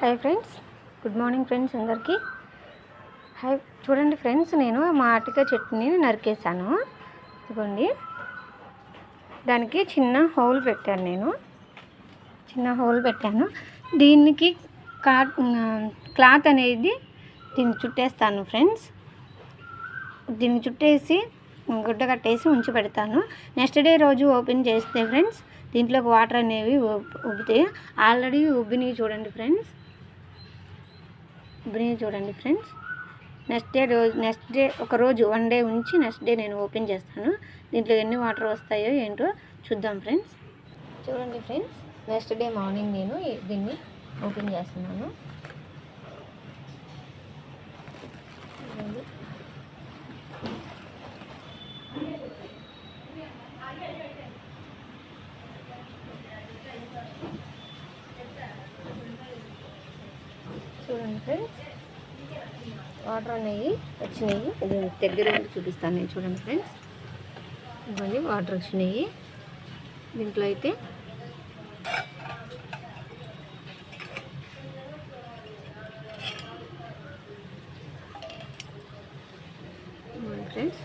Hi friends good morning friends అందరికీ. Hi చూడండి friends నేను మా అటిక చెట్టుని నరికేసాను ఇదిగోండి. దానికి చిన్న హోల్ పెట్టాను నేను. చిన్న హోల్ పెట్టాను. దీనికి కా క్లాత్ అనేది దీన్ని చుట్టేస్తాను ఫ్రెండ్స్. దీన్ని చుట్టేసి గుడ్డ కట్టేసి ఉంచి పెడతాను. నెక్స్ట్ డే రోజు ఓపెన్ చేస్తే ఫ్రెండ్స్ దీంట్లోకి వాటర్ అనేవి ఉబ్బితే ఉబ్బుతాయి. ఆల్రెడీ ఉబ్బినవి చూడండి ఫ్రెండ్స్. ఉబ్బినవి చూడండి ఫ్రెండ్స్. నెక్స్ట్ డే రోజు నెక్స్ట్ డే ఒక రోజు వన్ డే ఉంచి నెక్స్ట్ డే నేను ఓపెన్ చేస్తాను. దీంట్లో ఎన్ని వాటర్ వస్తాయో ఏంటో చూద్దాం ఫ్రెండ్స్. చూడండి ఫ్రెండ్స్ నెక్స్ట్ డే మార్నింగ్ నేను దీన్ని ఓపెన్ చేస్తున్నాను చూడండి. చూడండి. ఫ్రెండ్స్ వాటర్ అనేవి వచ్చినాయి. ఇది దగ్గర ఉండి చూపిస్తాను నేను చూడండి ఫ్రెండ్స్. ఇవన్నీ వాటర్ వచ్చినాయి. దీంట్లో అయితే ఫ్రెండ్స్.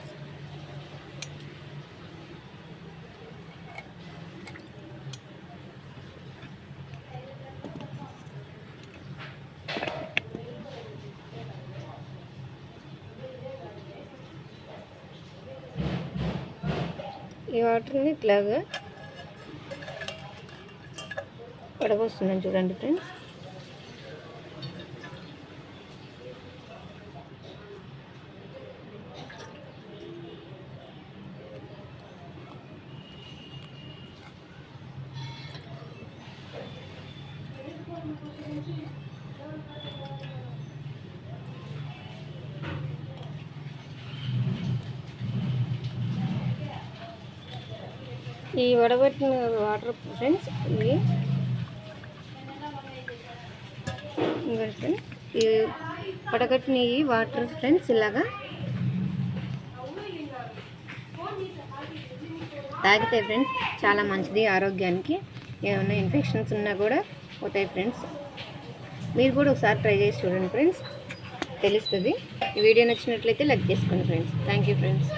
ఈ వాటర్ని ఇట్లాగా పడబోస్తున్నాను చూడండి ఫ్రెండ్స్. ఈ వడబెట్టిన వాటర్ ఫ్రెండ్స్ ఇవి. ఫ్రెండ్స్ ఈ వడగట్టిన ఈ వాటర్ ఫ్రెండ్స్ ఇలాగా తాగితే ఫ్రెండ్స్ చాలా మంచిది ఆరోగ్యానికి. ఏమైనా ఇన్ఫెక్షన్స్ ఉన్నా కూడా పోతాయి ఫ్రెండ్స్. మీరు కూడా ఒకసారి ట్రై చేసి చూడండి ఫ్రెండ్స్. తెలుస్తుంది. ఈ వీడియో నచ్చినట్లయితే లైక్ చేసుకోండి ఫ్రెండ్స్. Thank you friends.